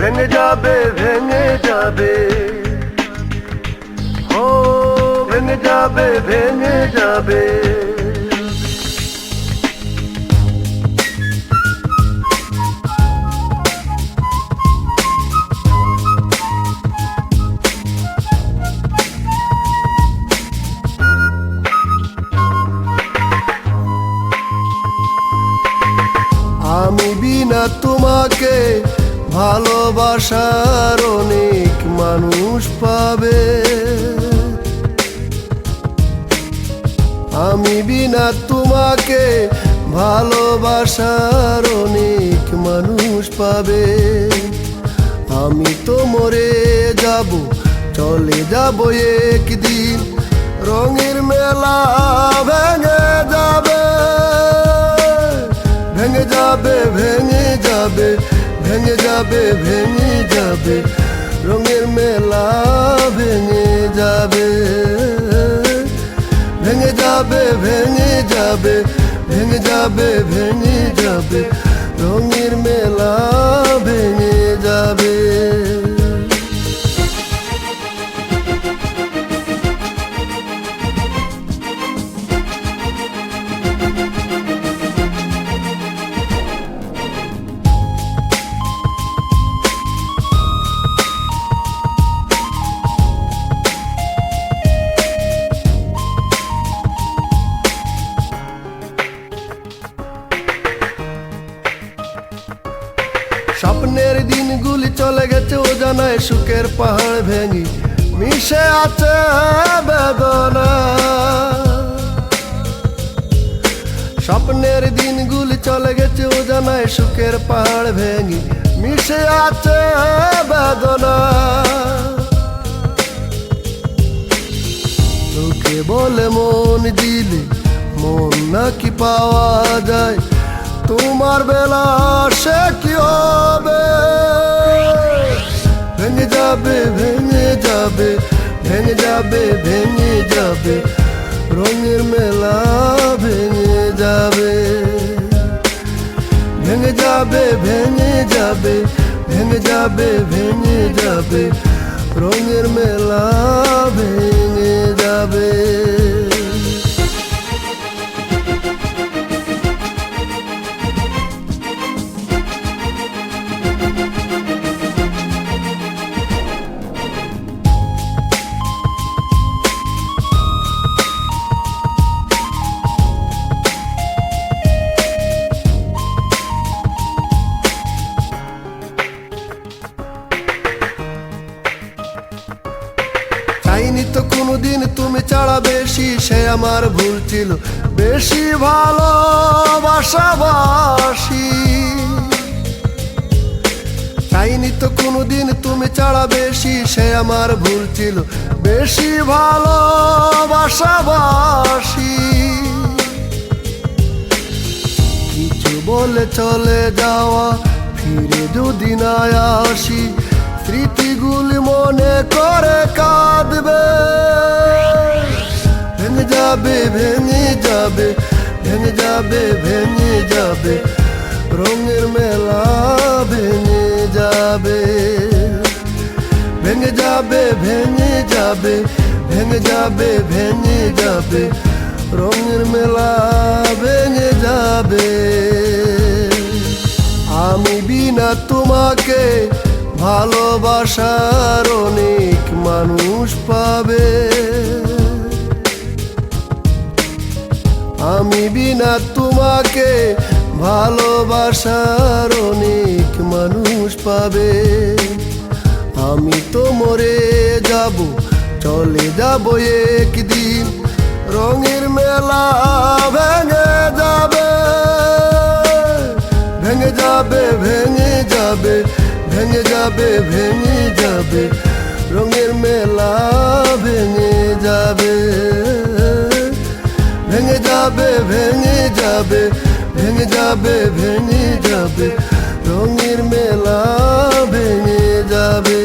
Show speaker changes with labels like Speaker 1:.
Speaker 1: ভেঙে যাবে ভেঙে যাবে। ও ভেঙে যাবে ভেঙে যাবে। আমি বিনা তোমাকে ভালোবাসার অনেক মানুষ পাবে। আমি বিনা তোমাকে ভালোবাসার অনেক মানুষ পাবে। আমি তো মরে যাব, চলে যাব একদিন। রঙের মেলা ভেঙে যাবে ভেঙে যাবে ভেঙে যাবে। ভেঙে যাবে ভেঙে যাবে, রঙের মেলা ভেঙে যাবে। ভেঙে যাবে ভেঙে যাবে ভেঙে যাবে ভেঙে যাবে, রঙের মেলা ভেঙে যাবে। জানায় সুখের পাহাড় ভেঙে, মিশে আছে বেদনা। স্বপ্নের দিনগুলি চলে গেছে, ও জানায় সুখের পাহাড় ভেঙে, মিশে আছে বেদনা। তোকে বলে মন দিলে, মন নাকি পাওয়া যায়, তোমার বেলা সে কি যাবে, ভেঙে যাবে, রঙের মেলা ভেঙে যাবে। ভেঙে যাবে ভেঙে যাবে ভেঙে যাবে ভেঙে যাবে, রঙের মেলা ভেঙে তো কোনোদিন তুমি ছাড়া বেশি, সে আমার ভুল ছিল। বেশি ভালোবাসাবাসি চাইনি তো কোনোদিন তুমি ছাড়া বেশি, সে আমার ভুল ছিল। বেশি ভালোবাসাবাসি কিছু বলে চলে যাওয়া, ফিরে যদি না আসি যাবে, ভেঙে যাবে ভেঙে যাবে, রঙের মেলা ভেঙে যাবে। ভেঙে যাবে ভেঙে যাবে ভেঙে যাবে ভেঙে যাবে, রঙের মেলা ভেঙে যাবে। আমি বিনা তোমাকে ভালোবাসার অনেক মানুষ পাবে। আমি বিনা তোমাকে ভালোবাসার অনেক মানুষ পাবে। আমি তো মরে যাব, চলে যাব একদিন। রঙের মেলা ভেঙে যাবে ভেঙে যাবে ভেঙে যাবে ভেঙে যাবে ভেঙে যাবে। রঙের মেলা ভেঙে যাবে। যাবে ভেঙে যাবে ভেঙে যাবে ভেঙে যাবে রঙের মেলা ভেঙে যাবে।